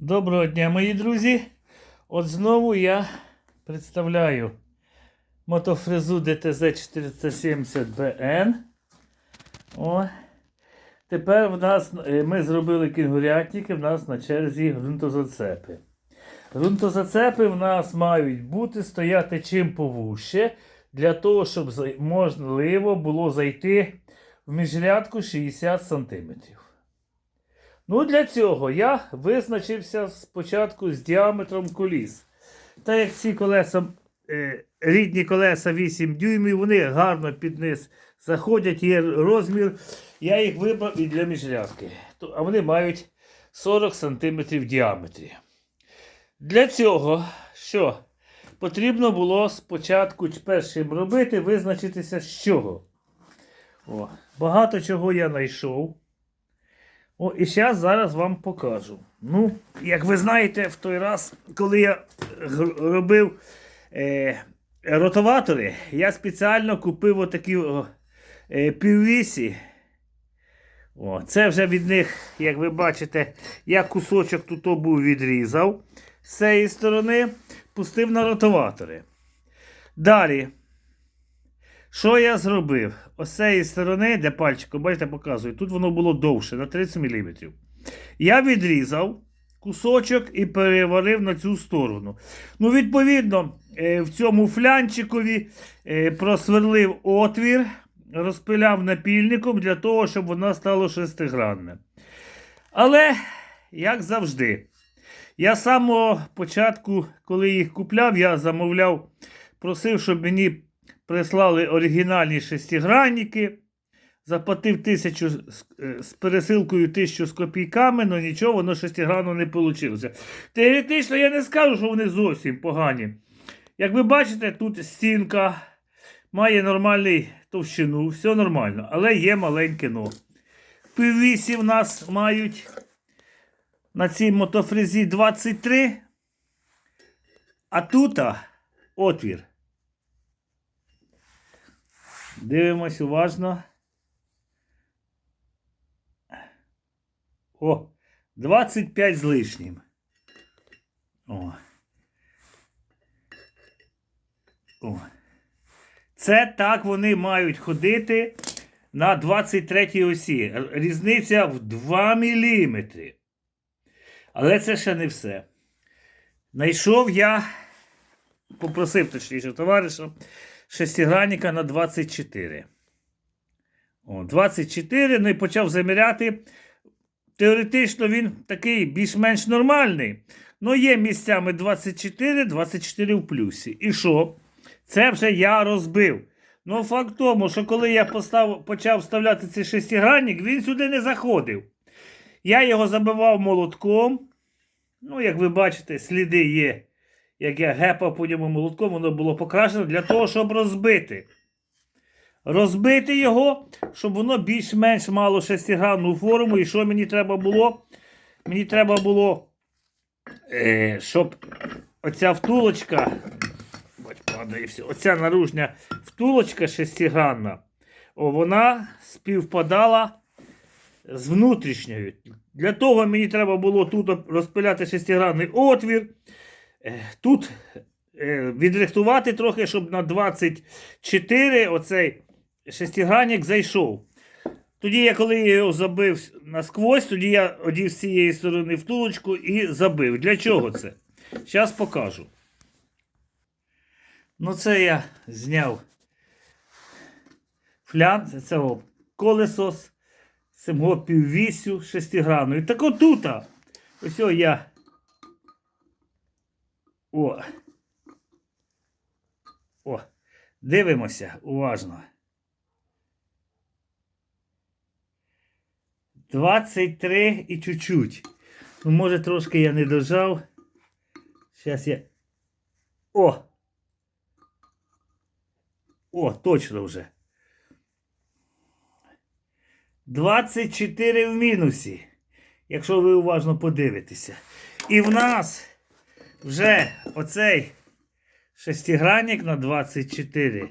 Доброго дня, мої друзі. От знову я представляю мотофрезу DTZ 470BN. О. Тепер в нас е, ми зробили кінгурятники, в нас на черзі ґрунтозацепи. Ґрунтозацепи в нас мають бути стояти чим повуще, для того, щоб можливо було зайти в міжрядку 60 см. Ну, для цього я визначився спочатку з діаметром коліс. Так як ці колеса, е, рідні колеса 8 дюймів, вони гарно під низ заходять, є розмір. Я їх вибрав і для міжрядки. А вони мають 40 см в діаметрі. Для цього що? Потрібно було спочатку першим робити, визначитися з чого. О, багато чого я знайшов. О, і зараз зараз вам покажу. Ну, як ви знаєте, в той раз, коли я робив е, ротоватори, я спеціально купив отакі е, піввісі. О, це вже від них, як ви бачите, я кусочок тут був відрізав з цієї сторони, пустив на ротоватори. Далі. Що я зробив? Ось цієї сторони, де пальчиком, бачите, показую, тут воно було довше, на 30 мм. Я відрізав кусочок і переварив на цю сторону. Ну, відповідно, е, в цьому флянчикові е, просверлив отвір, розпиляв напільником для того, щоб воно стало шестигранне. Але, як завжди, я з самого початку, коли їх купляв, я замовляв, просив, щоб мені прислали оригінальні шестигранники. Заплатив тисячу з, е, пересилкою тисячу з копійками, але нічого, воно шестигранно не вийшло. Теоретично я не скажу, що вони зовсім погані. Як ви бачите, тут стінка має нормальну товщину, все нормально, але є маленьке но. Піввісі в нас мають на цій мотофрезі 23, а тут отвір. Дивимось уважно. О, 25 з лишнім. О. О. Це так вони мають ходити на 23 осі. Різниця в 2 мм. Але це ще не все. Знайшов я, попросив точніше товариша, шестигранника на 24. О, 24, ну і почав заміряти. Теоретично він такий більш-менш нормальний. Ну, є місцями 24, 24 в плюсі. І що? Це вже я розбив. Ну, факт тому, що коли я постав, почав вставляти цей шестигранник, він сюди не заходив. Я його забивав молотком. Ну, як ви бачите, сліди є. Як я гепав по ньому молотком, воно було покрашено для того, щоб розбити. Розбити його, щоб воно більш-менш мало шестигранну форму. І що мені треба було? Мені треба було, е, щоб оця втулочка, падає все, оця наружня втулочка шестигранна, вона співпадала з внутрішньою. Для того мені треба було тут розпиляти шестигранний отвір. Е, Тут е, відрихтувати трохи, щоб на 24 оцей шестигранник зайшов. Тоді я, коли я його забив насквозь, тоді я одів з цієї сторони втулочку і забив. Для чого це? Зараз покажу. Ну, це я зняв флян, це цього колесо з цього піввісю шестигранної. Так отута. Ось я. О. О. Дивимося уважно. 23 і чуть-чуть. Ну, може, трошки я не дожав. Зараз я. О! О, точно вже. 24 в мінусі. Якщо ви уважно подивитеся. І в нас вже оцей шестигранник на 24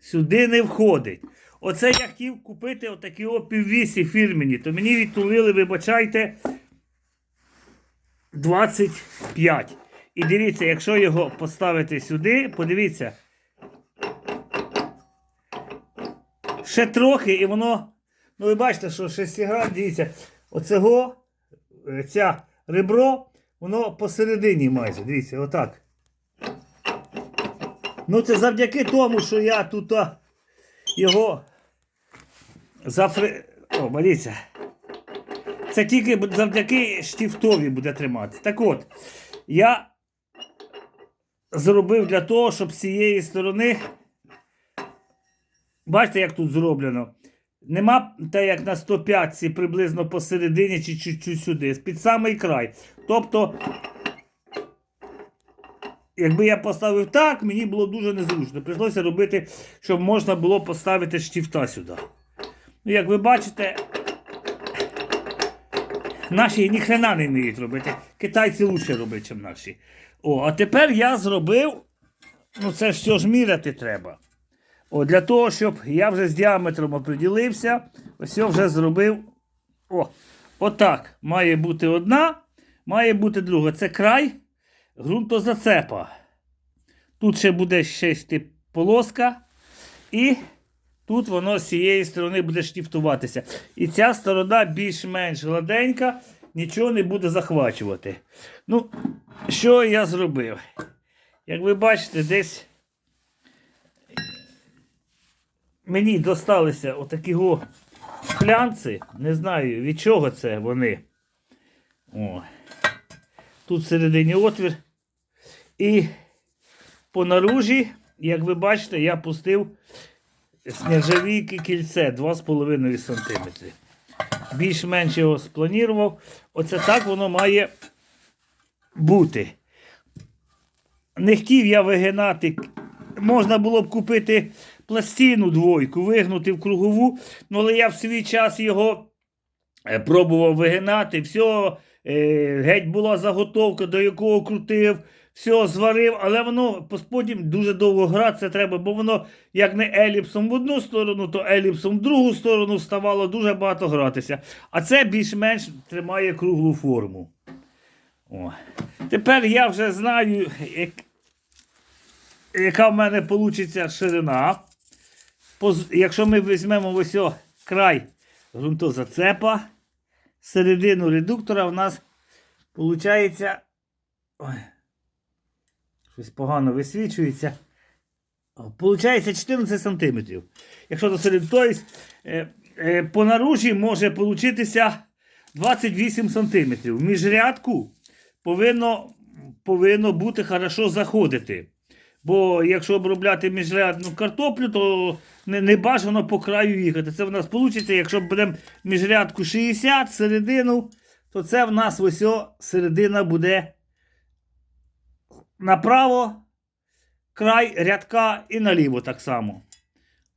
сюди не входить. Оце я хотів купити отакі о піввісі фірмені, то мені відтулили, вибачайте, 25. І дивіться, якщо його поставити сюди, подивіться. Ще трохи, і воно. Ну, ви бачите, що шестигран, дивіться, оцього, е, ця ребро, воно посередині майже. Дивіться, отак. Ну, це завдяки тому, що я тут а, його зафри... О, дивіться. Це тільки завдяки штифтові буде триматися. Так от, я зробив для того, щоб з цієї сторони. Бачите, як тут зроблено? Нема те, як на 105 приблизно посередині чи чуть-чуть сюди, під самий край. Тобто, якби я поставив так, мені було дуже незручно. Прийшлося робити, щоб можна було поставити штифта сюди. Ну, як ви бачите, наші ніхрена не вміють робити. Китайці лучше роблять, ніж наші. О, а тепер я зробив. Ну, це все ж міряти треба. О, для того, щоб я вже з діаметром оприділився, ось я вже зробив. О, отак. Має бути одна, має бути друга. Це край ґрунтозацепа. Тут ще буде ще йти полоска. І тут воно з цієї сторони буде штифтуватися. І ця сторона більш-менш гладенька, нічого не буде захвачувати. Ну, що я зробив? Як ви бачите, десь мені досталися отакі го флянці. Не знаю від чого це вони. О. Тут всередині отвір. І по наружі, як ви бачите, я пустив з кільце 2,5 см. Більш-менш його спланував. Оце так воно має бути. Не хотів я вигинати. Можна було б купити пластину двойку, вигнути в кругову, ну, але я в свій час його е, пробував вигинати, все, е, геть була заготовка, до якого крутив, все зварив, але воно потім дуже довго гратися треба, бо воно як не еліпсом в одну сторону, то еліпсом в другу сторону вставало дуже багато гратися. А це більш-менш тримає круглу форму. О. Тепер я вже знаю, як, яка в мене вийде ширина. Якщо ми візьмемо ось о край ґрунтозацепа, середину редуктора, в нас виходить. Щось погано висвічується. Получається 14 см. Якщо до серед, тобто, е, е, по наружі може получитися 28 см. В міжрядку повинно, повинно бути хорошо заходити. Бо якщо обробляти міжрядну картоплю, то не, не бажано по краю їхати. Це в нас вийде, якщо будемо міжрядку 60, середину, то це в нас ось о, середина буде направо, край рядка і наліво так само.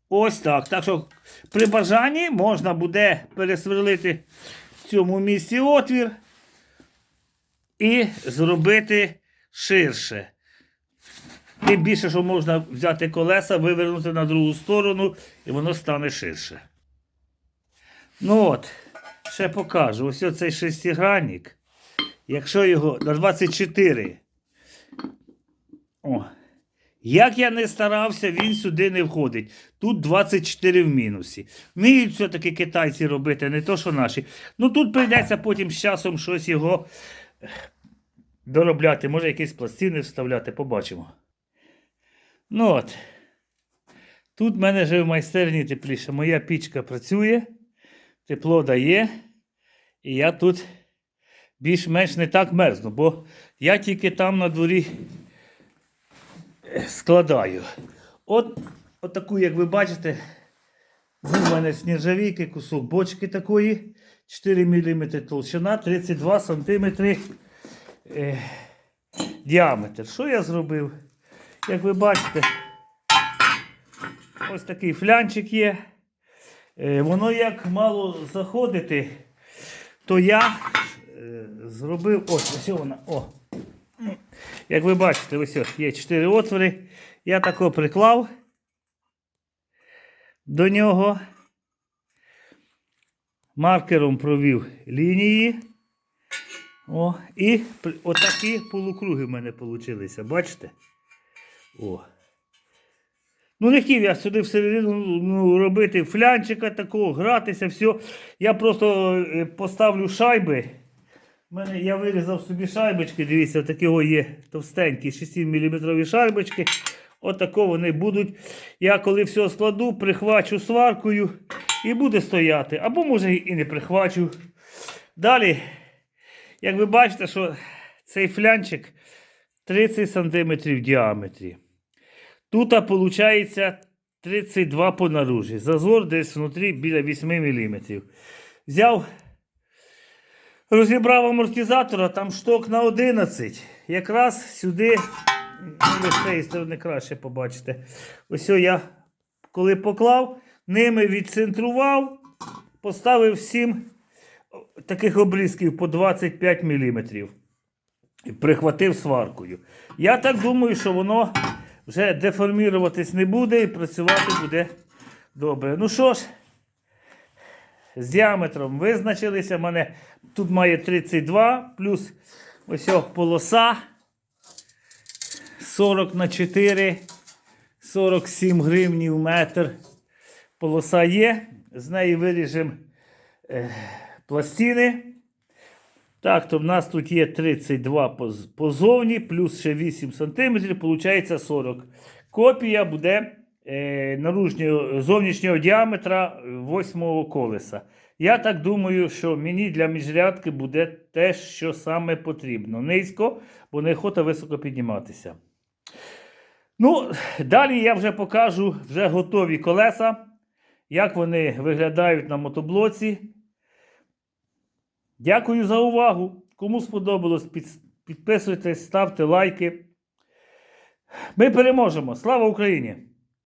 Ось так. Так що при бажанні можна буде пересверлити в цьому місці отвір і зробити ширше. Тим більше, що можна взяти колеса, вивернути на другу сторону, і воно стане ширше. Ну от, ще покажу. Ось оцей шестигранник. Якщо його на 24. О. Як я не старався, він сюди не входить. Тут 24 в мінусі. Вміють все-таки китайці робити, не то, що наші. Ну тут прийдеться потім з часом щось його доробляти. Може якісь пластини вставляти, побачимо. Ну от. Тут в мене вже в майстерні тепліше. Моя пічка працює, тепло дає. І я тут більш-менш не так мерзну, бо я тільки там на дворі складаю. От, от таку, як ви бачите, ну, в мене з нержавійки, кусок бочки такої, 4 мм толщина, 32 см е, діаметр. Що я зробив? Як ви бачите, ось такий флянчик є. Е, Воно як мало заходити, то я е, зробив. Ось, ось вона. О. Як ви бачите, ось є 4 отвори. Я тако приклав до нього. Маркером провів лінії. О, і отакі полукруги в мене вийшли, бачите? О. Ну, не хотів я сюди всередину ну, робити флянчика такого, гратися, все. Я просто е, поставлю шайби. У мене я вирізав собі шайбочки, дивіться, такі є товстенькі 6 мм шайбочки. Отако вони будуть. Я коли все складу, прихвачу сваркою і буде стояти. Або може і не прихвачу. Далі, як ви бачите, що цей флянчик 30 см в діаметрі. Тут виходить 32 по наружі. Зазор десь внутрі біля 8 мм. Взяв, розібрав амортизатора, там шток на 11. Якраз сюди, ну, з цієї краще побачите. Ось я, коли поклав, ними відцентрував, поставив 7 таких обрізків по 25 мм. І прихватив сваркою. Я так думаю, що воно вже деформіруватись не буде і працювати буде добре. Ну що ж, з діаметром визначилися. У мене тут має 32, плюс ось полоса 40 на 4, 47 гривнів метр. Полоса є. З неї виріжемо е, пластини. Так, то в нас тут є 32 позовні, плюс ще 8 см, виходить 40. Копія буде е, наружнього, зовнішнього діаметра 8 колеса. Я так думаю, що мені для міжрядки буде те, що саме потрібно. Низько, бо неохота високо підніматися. Ну, далі я вже покажу вже готові колеса, як вони виглядають на мотоблоці. Дякую за увагу. Кому сподобалось, підписуйтесь, ставте лайки. Ми переможемо. Слава Україні!